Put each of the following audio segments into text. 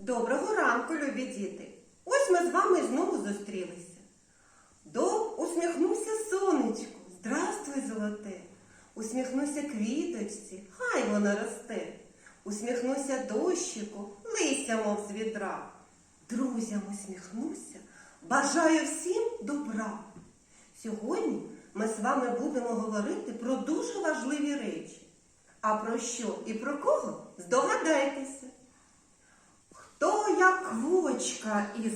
Доброго ранку, любі діти! Ось ми з вами знову зустрілися. До усміхнувся сонечку. Здравствуй, золоте. Усміхнуся квіточці, хай вона росте. Усміхнуся дощику, лися, мов з відра. Друзям усміхнуся, бажаю всім добра. Сьогодні ми з вами будемо говорити про дуже важливі речі. А про що і про кого здогадайтеся. Квочка із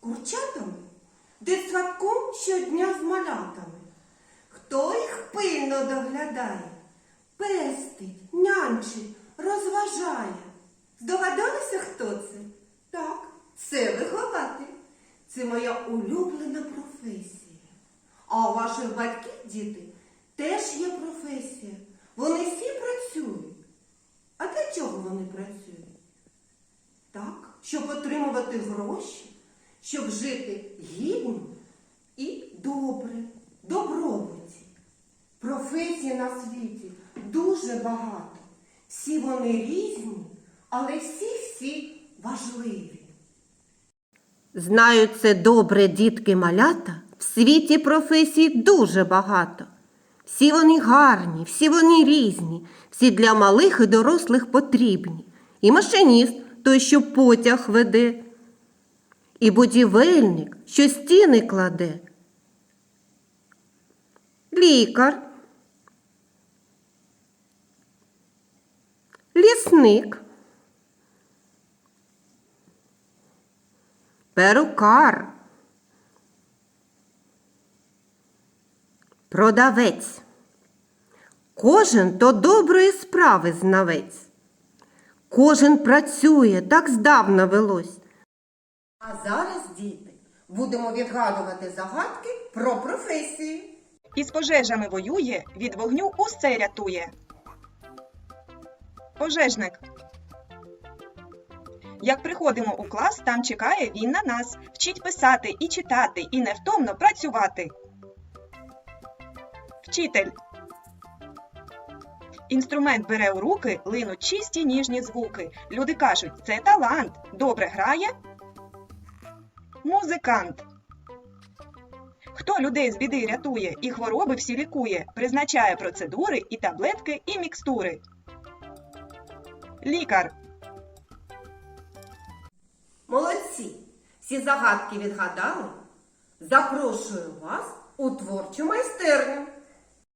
курчатами, де садком щодня з малятами? Хто їх пильно доглядає, пестить, нянчить, розважає? Здогадалися, хто це? Так, це вихователь. Це моя улюблена професія. А у ваших батьків, діти, теж є професія. Вони всі працюють. А для чого вони працюють? Так, щоб отримувати гроші, щоб жити гідно і добре, добробуті. Професій на світі дуже багато. Всі вони різні, але всі-всі важливі. Знають це добре дітки малята, в світі професій дуже багато. Всі вони гарні, всі вони різні, всі для малих і дорослих потрібні. І машиніст той, що потяг веде, і будівельник, що стіни кладе. Лікар, лісник, перукар, продавець. Кожен то доброї справи знавець. Кожен працює, так здавна велось. А зараз, діти, будемо відгадувати загадки про професії. Із пожежами воює, від вогню усе рятує. Пожежник. Як приходимо у клас, там чекає він на нас. Вчить писати і читати, і невтомно працювати. Вчитель. Інструмент бере у руки, линуть чисті ніжні звуки. Люди кажуть, це талант. Добре грає. Музикант. Хто людей з біди рятує і хвороби всі лікує, призначає процедури і таблетки, і мікстури. Лікар. Молодці! Всі загадки відгадали? Запрошую вас у творчу майстерню.